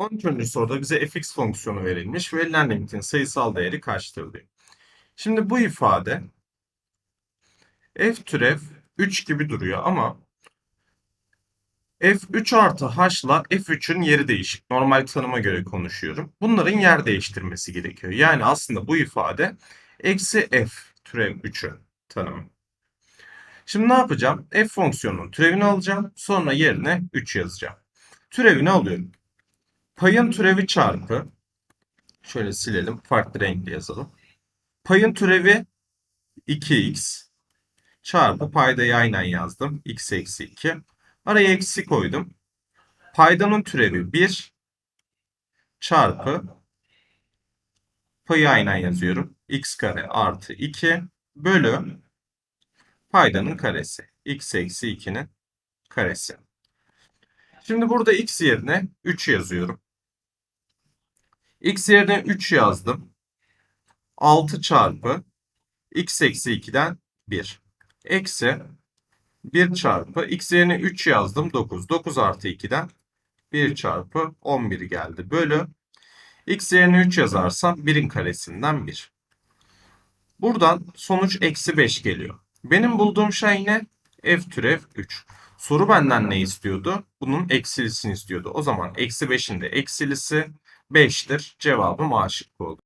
13. soruda bize fx fonksiyonu verilmiş. Verilen limitin sayısal değeri kaçtır diyor. Şimdi bu ifade f türev 3 gibi duruyor ama f3 artı h ile f3'ün yeri değişik. Normal tanıma göre konuşuyorum. Bunların yer değiştirmesi gerekiyor. Yani aslında bu ifade eksi f türev 3'ün tanımı. Şimdi ne yapacağım? f fonksiyonunun türevini alacağım. Sonra yerine 3 yazacağım. Türevini alıyorum. Payın türevi çarpı şöyle silelim. Farklı renkle yazalım. Payın türevi 2x çarpı paydayı aynen yazdım. x eksi 2. Araya eksi koydum. Paydanın türevi 1 çarpı payı aynen yazıyorum. x kare artı 2 bölü paydanın karesi. x eksi 2'nin karesi. Şimdi burada x yerine 3 yazıyorum. X yerine 3 yazdım. 6 çarpı x eksi 2'den 1. Eksi 1 çarpı x yerine 3 yazdım 9. 9 artı 2'den 1 çarpı 11 geldi. Bölü x yerine 3 yazarsam 1'in karesinden 1. Buradan sonuç eksi 5 geliyor. Benim bulduğum şey ne? f türev 3. Soru benden ne istiyordu? Bunun eksilisini istiyordu. O zaman eksi 5'in de eksilisi 5'tir. Cevabım A şıkkı oldu.